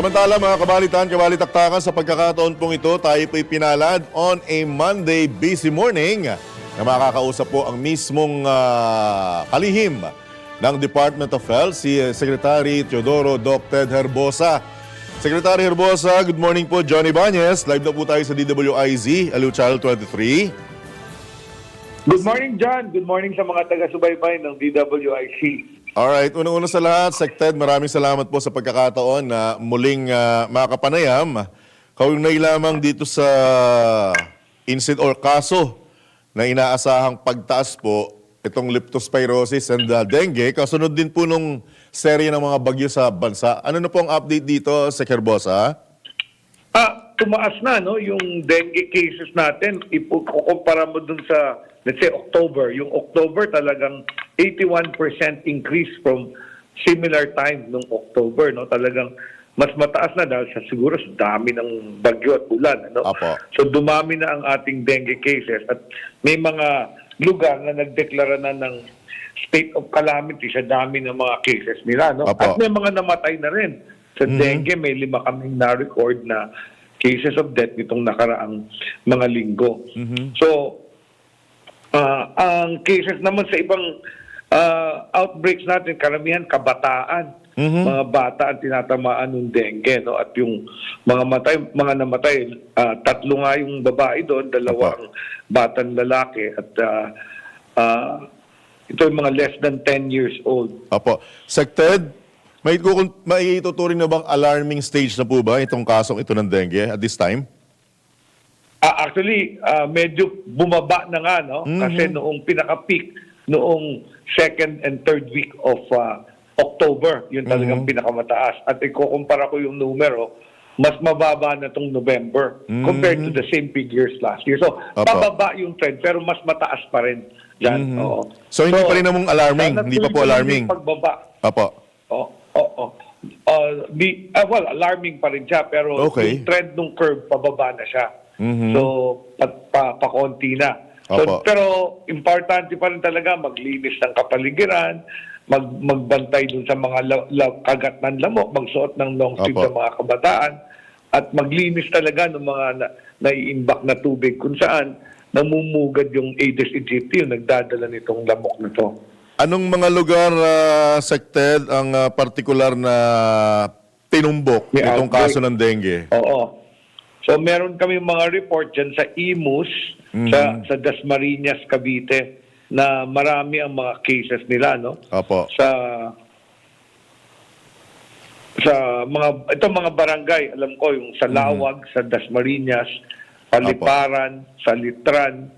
Samantala mga kabalitan, kabalitaktakan sa pagkakataon pong ito, tayo po'y pinalad on a Monday busy morning na makakausap po ang mismong ah, kalihim ng Department of Health, si eh, Secretary Teodoro Dr. Herbosa. Secretary Herbosa, good morning po. Johnny Banyes, live na po tayo sa DWIZ, Aliw Channel 23. Good morning, John. Good morning sa mga taga-subaybay ng DWIC. Alright, unang-una sa lahat, Sected, maraming salamat po sa pagkakataon na muling uh, makapanayam. Kaugnay lamang dito sa incident or kaso na inaasahang pagtaas po itong leptospirosis and uh, dengue. Kasunod din po nung serye ng mga bagyo sa bansa. Ano na po ang update dito, Sec. Herbosa? Ah, tumaas na no yung dengue cases natin. Ikukumpara mo dun sa let's say October. Yung October talagang 81% increase from similar time nung October no. Talagang mas mataas na dahil sa siguro sa dami ng bagyo at ulan ano. Apo. So dumami na ang ating dengue cases at may mga lugar na nagdeklara na ng state of calamity sa dami ng mga cases nila no. Apo. At may mga namatay na rin. Sa dengue, may lima kaming na-record na cases of death nitong nakaraang mga linggo. So, ah, ang cases naman sa ibang ah, outbreaks natin, karamihan kabataan. Mga bata ang tinatamaan ng dengue. No? At yung mga matay, mga namatay, ah, tatlo nga yung babae doon, dalawang batang lalaki. At ah, ah, ito yung mga less than 10 years old. Apo. Sected, may, may ituturing na bang alarming stage na po ba itong kasong ito ng dengue at this time? Ah, actually, ah, medyo bumaba na nga, no? Kasi noong pinaka-peak, noong second and third week of ah, October, yun talagang pinakamataas. At ikukumpara ko yung numero, mas mababa na itong November compared to the same figures last year. So, Opo. pababa yung trend, pero mas mataas pa rin dyan. Oo. So, hindi pa rin namang alarming? Hindi pa po alarming? Pagbaba. Apo. Oo, oo. Uh, di, ah, well, alarming pa rin siya, pero Okay. yung trend ng curve, pababa na siya. So, pa, pa, pa-konti na. So, pero importante pa rin talaga maglinis ng kapaligiran, mag, magbantay dun sa mga la, la- kagat ng lamok, magsuot ng long sleeve Opo. sa mga kabataan, at maglinis talaga ng mga na, naiimbak na tubig kung saan namumugad yung Aedes aegypti, yung nagdadala nitong lamok na to. Anong mga lugar, uh, Sected, ang ah, partikular na tinumbok May itong kaso ng dengue? Oo. So meron kami mga report dyan sa Imus, sa, sa Dasmariñas, Cavite, na marami ang mga cases nila, no? Apo. Sa sa mga ito mga barangay, alam ko yung sa Lawag, sa Dasmariñas, Paliparan, sa Litran,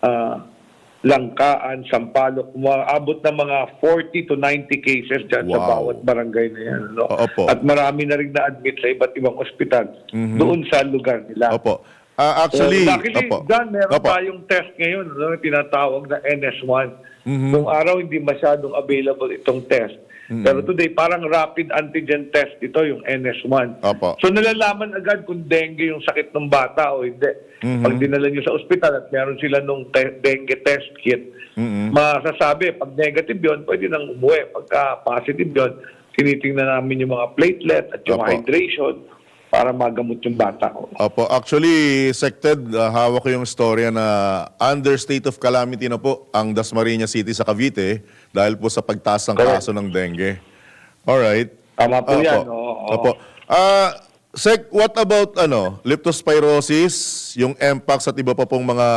ah, Langkaan, Sampaloc, umaabot ng mga 40 to 90 cases dyan sa Wow. bawat barangay na yan. No? Opo. At marami na rin na-admit sa iba't ibang ospital doon sa lugar nila. Opo. Ah, actually, so, luckily, opo. Dan, meron Opo. tayong test ngayon, no, tinatawag na NS1. Mhm. Nung araw, hindi masyadong available itong test. Mhm. Pero today, parang rapid antigen test ito, yung NS1. Opo. So, nalalaman agad kung dengue yung sakit ng bata o hindi. Mhm. Pag dinala nyo sa ospital at meron sila nung te- dengue test kit, Mhm. masasabi, pag negative yon pwede nang umuwi. Pagka positive yon tinitingnan namin yung mga platelet at yung Opo. hydration para magamot yung bata. Opo. Actually, Sected, ah, hawak ko yung storya na under state of calamity na po ang Dasmariñas City sa Cavite dahil po sa pagtaas ng Correct. kaso ng dengue. Alright. Tama po Opo. yan. oo, oo. Opo. Ah, Sec, what about ano, leptospirosis, yung mpox at iba pa pong mga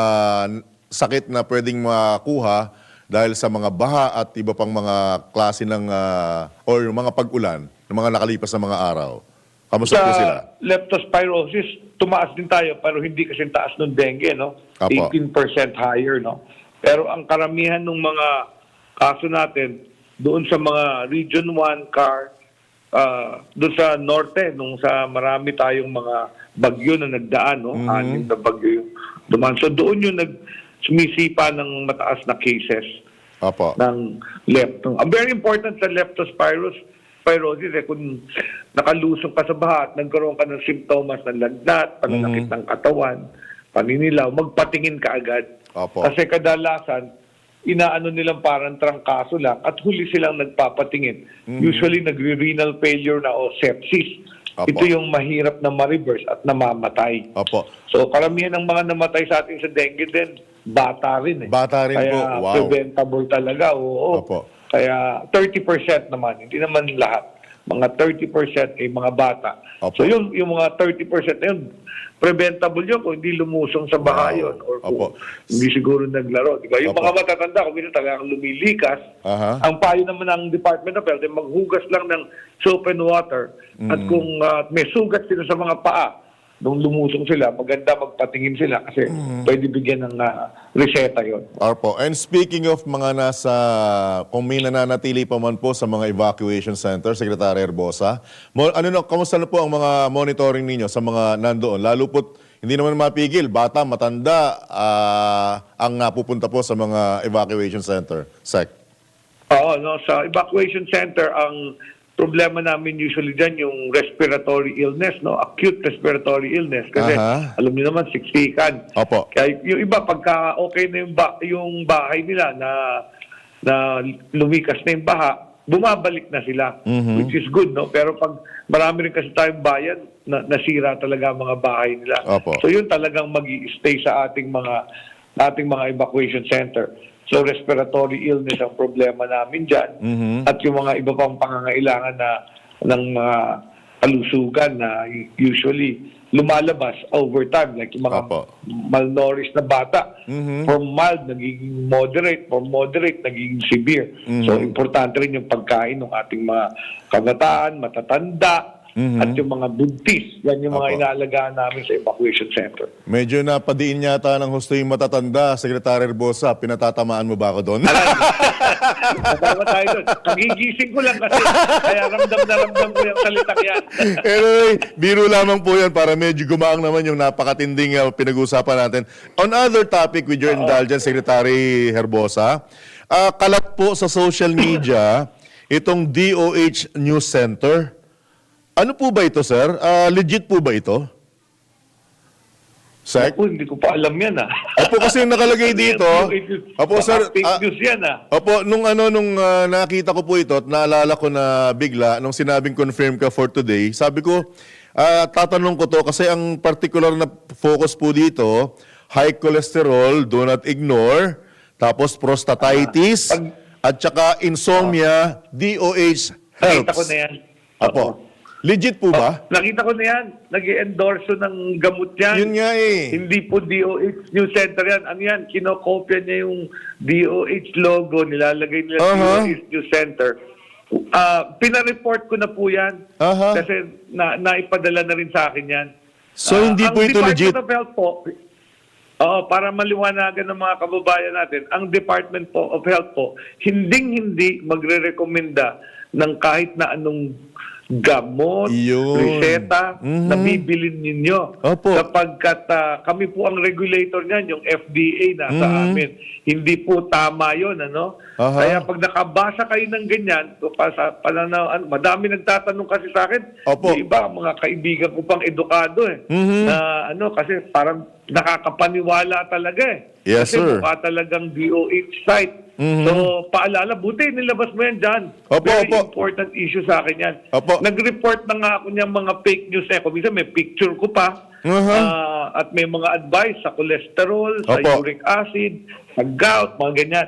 sakit na pwedeng makuha dahil sa mga baha at iba pang mga klase ng ah, or mga pag-ulan ng mga nakalipas na mga araw. Kamusta po sila? Leptospirosis, tumaas din tayo pero hindi kasi taas ng dengue, no? Apo. 18% higher, no? Pero ang karamihan ng mga kaso natin doon sa mga Region 1 car, ah, doon sa norte, nung sa marami tayong mga bagyo na nagdaan, no? Anim na bagyo yung dumaan. So doon yung nag sumisipa ng mataas na cases Opo. ng lepto. Ang very important sa leptospirosis spirosis eh, kung nakalusong ka sa baha at nagkaroon ka ng simptomas ng lagnat, pananakit ng katawan, paninilaw, magpatingin ka agad. Opo. Kasi kadalasan, inaano nilang parang trangkaso lang at huli silang nagpapatingin. Usually nagre-renal failure na o sepsis. Opo. ito yung mahirap na ma-reverse at namamatay. Opo. So karamihan ng mga namatay sa atin sa dengue din, bata rin eh. Bata rin Kaya po. Wow. preventable talaga, oo. Opo. Kaya 30% naman, hindi naman lahat. Mga 30% ay mga bata. Opo. So yung, yung mga 30% na yun, preventable yun kung hindi lumusong sa baha Wow. yun or kung Opo. hindi siguro naglaro. Di ba? Yung Opo. mga matatanda, kung minsan talagang lumilikas, Aha. ang payo naman ng Department of Health ay maghugas lang ng soap and water at Mm. kung ah, may sugat sila sa mga paa, nung lumusong sila, maganda magpatingin sila kasi Mm. pwede bigyan ng ah, reseta yon. Arpo. And speaking of mga nasa, kung may nananatili pa man po sa mga evacuation center, Secretary Herbosa, mo, ano na, kamusta na po ang mga monitoring ninyo sa mga nandoon? Lalo po, hindi naman mapigil, bata, matanda, ah, ang napupunta po sa mga evacuation center. Sec. Oo, no, sa evacuation center, ang problema namin usually dyan yung respiratory illness, no? Acute respiratory illness. Kasi Aha. alam niyo naman, siksikan. Opo. Kaya yung iba, pagka okay na yung, ba- yung bahay nila na, na lumikas na yung baha, bumabalik na sila, which is good, no? Pero pag marami rin kasi tayong bayan, na, nasira talaga ang mga bahay nila. Opo. So yun talagang mag stay sa ating mga ating mga evacuation center. So respiratory illness ang problema namin diyan. Mhm. At yung mga iba pang pangangailangan na ng mga kalusugan na usually lumalabas over time like yung mga Opo. malnourished na bata Mhm. from mild nagiging moderate from moderate nagiging severe so importante rin yung pagkain ng ating mga kabataan matatanda Mhm. at yung mga buntis yan yung mga Opo. inaalagaan namin sa evacuation center Medyo napadiin yata ng husto yung matatanda, Secretary Herbosa. Pinatatamaan mo ba ako doon? Nadama tayo doon. Nagigising ko lang kasi kaya ramdam na ramdam ko yung salitang yan. anyway, biro lamang po yan para medyo gumaang naman yung napakatinding uh, pinag-uusapan natin. On other topic with your indulgence, Secretary Herbosa, ah, kalat po sa social media itong DOH News Center. Ano po ba ito, sir? Ah, legit po ba ito? Sec? Ako, hindi ko pa alam yan ah. Opo, kasi yung nakalagay dito. Opo, sir. Fake ah, news yan ah. Opo, nung ano nung ah, nakita ko po ito at naalala ko na bigla nung sinabing confirm ka for today, sabi ko ah, tatanong ko to kasi ang particular na focus po dito, high cholesterol, do not ignore, tapos prostatitis, Ah, pag- at saka insomnia, DOH helps. Nakita ko na yan. Opo. Legit po ba? Nakita ko na yan. nag-endorso ng gamot yan. Yun nga eh. Hindi po DOH News Center yan. Ano yan? Kinokopya niya yung DOH logo, nilalagay nila Aha. DOH News Center. Ah, pinareport ko na po yan. Aha. Kasi na, naipadala na rin sa akin yan. So, Ah, hindi ang po ito Department legit? of Health po, Oo, para maliwanagan ng mga kababayan natin, ang Department po of Health po, hinding-hindi magre-rekomenda ng kahit na anong gamot, Yun. reseta Mhm. na bibilin ninyo. Opo. Sapagkat ah, kami po ang regulator niyan, yung FDA na sa Mhm. amin. Hindi po tama yon ano? Aha. Kaya pag nakabasa kayo ng ganyan, pa, sa pananaw, ano, madami nagtatanong kasi sa akin, Opo. Iba, mga kaibigan ko pang edukado eh. Mhm. Na ano, kasi parang nakakapaniwala talaga eh. Yes, kasi sir. mukha talagang DOH site. Mhm. So, paalala, buti nilabas mo yan dyan. Opo, Very opo. important issue sa akin yan. Opo. Nag-report na nga ako niyang mga fake news eh. Kung minsan may picture ko pa. Aha. Ah, at may mga advice sa cholesterol, sa Opo. uric acid, sa gout, mga ganyan.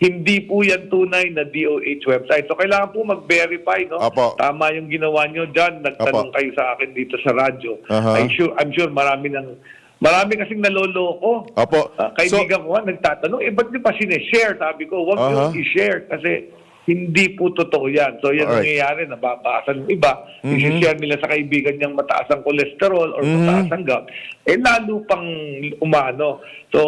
Hindi po yan tunay na DOH website. So, kailangan po mag-verify, no? Opo. Tama yung ginawa nyo dyan. Nagtanong Opo. kayo sa akin dito sa radyo. Aha. I'm sure, I'm sure marami nang Marami kasing naloloko. Opo. Ah, kaibigan ko nga, nagtatanong, eh, ba't niyo pa sineshare? Sabi ko, huwag Aha. niyo i-share kasi hindi po totoo yan. So, yan ang Alright. nangyayari, nababasa ng iba, Mhm. i-share nila sa kaibigan niyang mataas ang kolesterol or mataas ang gout, eh lalo pang umano. So,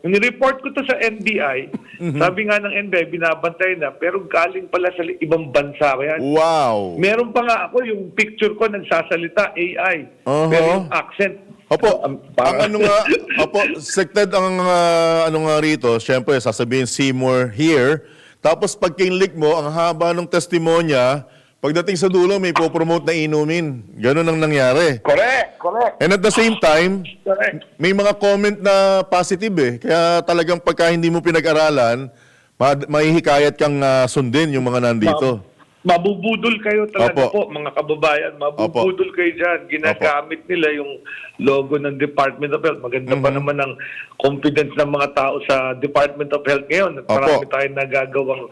nireport ko to sa NBI, Mhm. sabi nga ng NBI, binabantay na, pero galing pala sa ibang bansa ba yan. Wow. Meron pa nga ako, yung picture ko nagsasalita, AI. Aha. Pero yung accent, Opo, um, ang parang- ano nga, opo, sected ang ah, ano nga rito, syempre sasabihin Seymour here, tapos pag kinlik mo, ang haba ng testimonya, pagdating sa dulo may po-promote na inumin. Ganun ang nangyari. Correct, correct. And at the same time, Correct. may mga comment na positive eh. Kaya talagang pagka hindi mo pinag-aralan, ma- mahihikayat kang ah, sundin yung mga nandito. Mabubudol kayo talaga Opo. po, mga kababayan. Mabubudol kayo dyan. Ginagamit nila yung logo ng Department of Health. Maganda Mm-hmm. pa naman ang confidence ng mga tao sa Department of Health ngayon. At Opo. Marami tayong nagagawang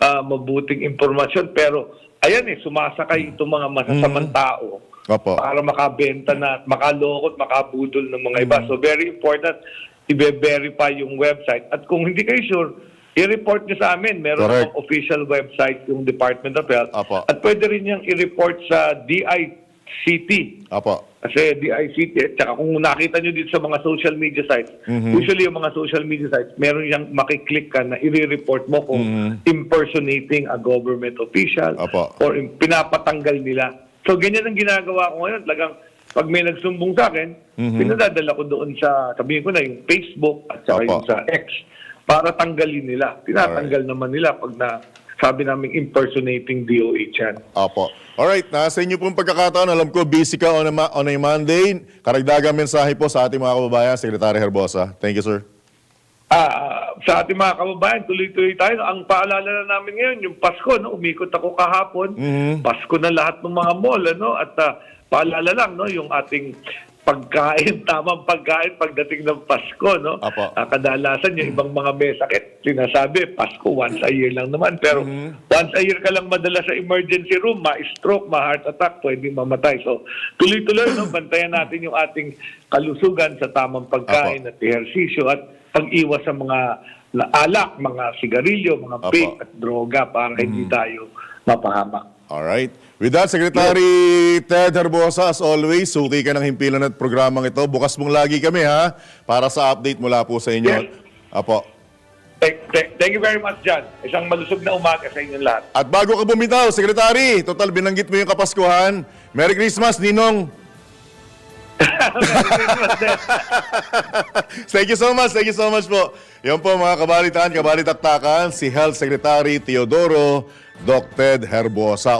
ah, mabuting impormasyon. Pero, ayan eh, sumasakay itong mga masasamang tao Mm-hmm. Opo. para makabenta na, at makaloko at makabudol ng mga iba. Mm-hmm. So, very important, i-verify yung website. At kung hindi kayo sure, i-report nyo sa amin. Meron Correct. akong official website yung Department of Health. Apo. At pwede rin niyang i-report sa DICT. Opo. Kasi DICT, at saka kung nakita nyo dito sa mga social media sites, Mhm. usually yung mga social media sites, meron yung makiklik ka na i-report mo kung impersonating a government official. Apo. or im- pinapatanggal nila. So ganyan ang ginagawa ko ngayon. Talagang pag may nagsumbong sa akin, Mhm. pinadadala ko doon sa, sabihin ko na, yung Facebook at saka Apo. yung sa X para tanggalin nila. Tinatanggal naman nila pag na sabi namin impersonating DOH yan. Opo. Alright, nasa inyo pong pagkakataon. Alam ko, busy ka on a, on a Monday. Karagdagang mensahe po sa ating mga kababayan, Secretary Herbosa. Thank you, sir. Ah, sa ating mga kababayan, tuloy-tuloy tayo. Ang paalala na namin ngayon, yung Pasko, no? umikot ako kahapon. Mhm. Pasko na lahat ng mga mall, ano? At ah, paalala lang, no? yung ating pagkain, tamang pagkain pagdating ng Pasko, no? Apo. Ah, kadalasan yung ibang mga mesa, kahit sinasabi, Pasko once a year lang naman. Pero Mhm. once a year ka lang madala sa emergency room, ma-stroke, ma-heart attack, pwedeng mamatay. So, tuloy-tuloy, no? bantayan natin yung ating kalusugan sa tamang pagkain at ehersisyo at pag-iwas sa mga alak, mga sigarilyo, mga Apo. vape at droga para hindi tayo mapahamak. Alright. With that, Secretary Ted Herbosa, as always, suki ka ng himpilan at programang ito. Bukas mong lagi kami, ha? Para sa update mula po sa inyo. Yes. Apo. Thank, thank, thank you very much, John. Isang malusog na umaga sa inyong lahat. At bago ka bumitaw, Secretary, total binanggit mo yung Kapaskuhan. Merry Christmas, Ninong. Thank you so much, thank you so much po. Yan po mga kabalitaan, kabalitaktakan, si Health Secretary Teodoro Ted Herbosa.